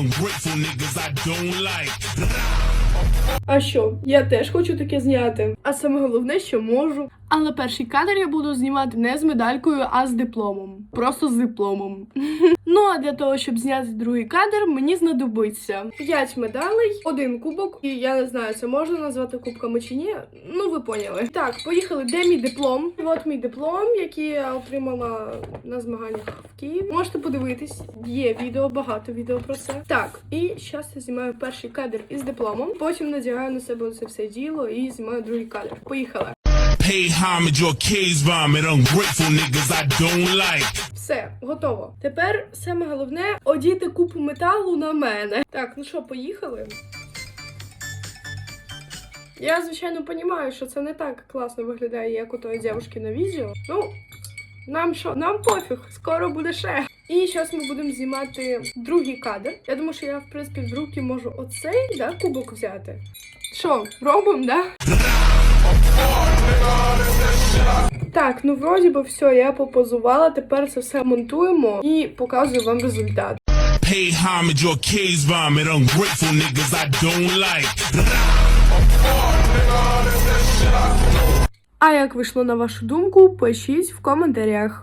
ungrateful niggas I don't like. А що? Я теж хочу таке зняти. А саме головне, що можу. Але перший кадр я буду знімати не з медалькою, а з дипломом. Просто з дипломом. Ну а для того, щоб зняти другий кадр, мені знадобиться 5 медалей, один кубок. І я не знаю, це можна назвати кубками чи ні. Ну, ви поняли. Так, поїхали. Де мій диплом? От мій диплом, який я отримала на змаганнях в Києві. Можете подивитись. Є відео, багато відео про це. Так, і зараз я знімаю перший кадр із дипломом. Потім надягаю на себе це все діло і знімаю другий кадр. Поїхали. Pay homage or case vomit, ungrateful niggas I don't like. Все, готово. Тепер саме головне одіти купу металу на мене. Так, ну що, поїхали? Я, звичайно, розумію, що це не так класно виглядає, як у тої дівчинки на відео. Ну, нам що, нам пофіг, скоро буде ще. І зараз ми будемо знімати другий кадр. Я думаю, що я, в принципі, в руки можу оцей да, кубок взяти. Що, робимо, да? Так, ну вроді би все, я попозувала. Тепер це все монтуємо і показую вам результат. Pay homage or case vomit, ungrateful niggas I don't like. А як вийшло на вашу думку, пишіть в коментарях.